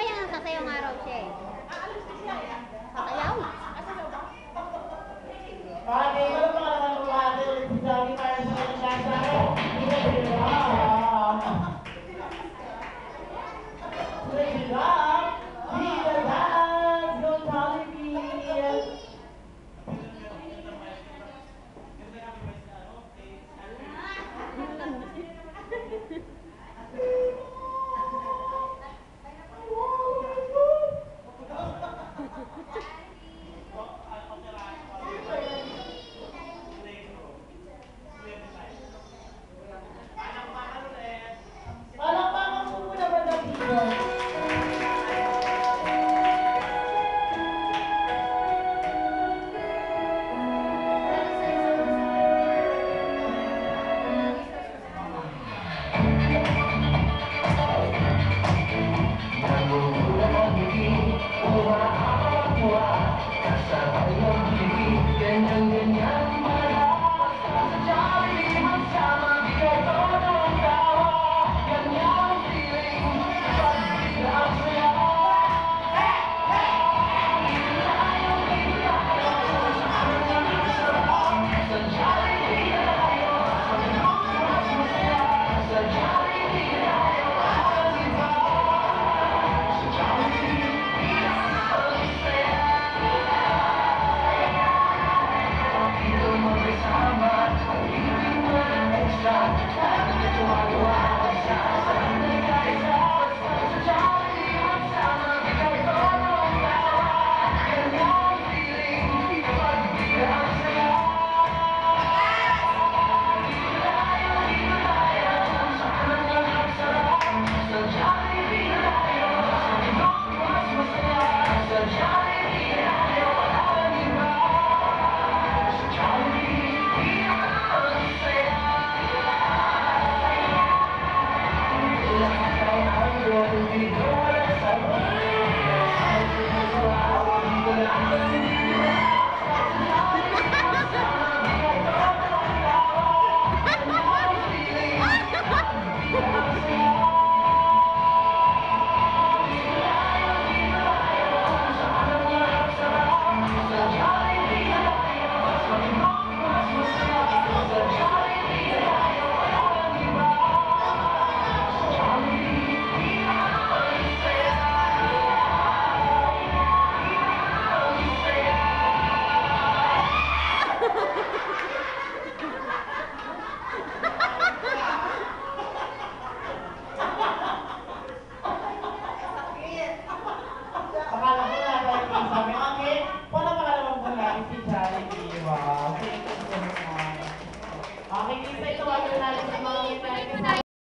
Mamaya, sasayong araw siya eh. Sasayaw?